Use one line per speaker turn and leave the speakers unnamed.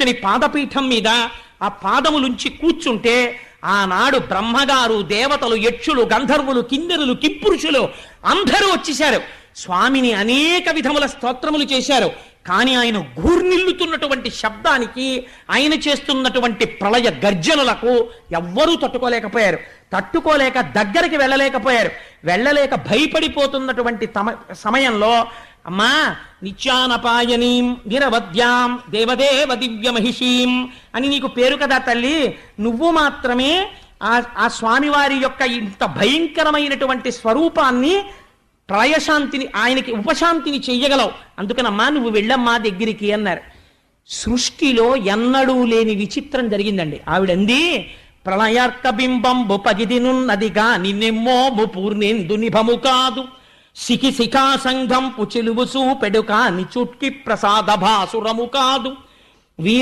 పచ్చని పాదపీఠం మీద ఆ పాదములుంచి కూర్చుంటే ఆనాడు బ్రహ్మగారు దేవతలు యక్షులు గంధర్వులు కిందరులు కింపురుషులు అందరూ వచ్చేశారు. స్వామిని అనేక విధముల స్తోత్రములు చేశారు. కానీ ఆయన గూర్నిల్లుతున్నటువంటి శబ్దానికి ఆయన చేస్తున్నటువంటి ప్రళయ గర్జనులకు ఎవ్వరూ తట్టుకోలేకపోయారు. తట్టుకోలేక దగ్గరికి వెళ్ళలేకపోయారు. వెళ్ళలేక భయపడిపోతున్నటువంటి తమ సమయంలో అమ్మా నిత్యానపాయనీం నిరవద్యాం దేవదేవ దివ్య మహిషీం అని నీకు పేరు కదా తల్లి. నువ్వు మాత్రమే ఆ ఆ స్వామివారి యొక్క ఇంత భయంకరమైనటువంటి స్వరూపాన్ని ప్రళయశాంతిని ఆయనకి ఉపశాంతిని చెయ్యగలవు. అందుకనమ్మా నువ్వు వెళ్ళమ్మా దగ్గరికి అన్నారు. సృష్టిలో ఎన్నడూ లేని విచిత్రం జరిగిందండి. ఆవిడంది ప్రళయార్క బింబంబు పగిదినున్నదిగా నిన్నెమ్మోము పూర్ణేందు నిభము కాదు. సికి శిఖా సంఘం పుచిలువుసూ సూపెడు కాని చుట్కి ప్రసాద భాసురము కాదు. వీర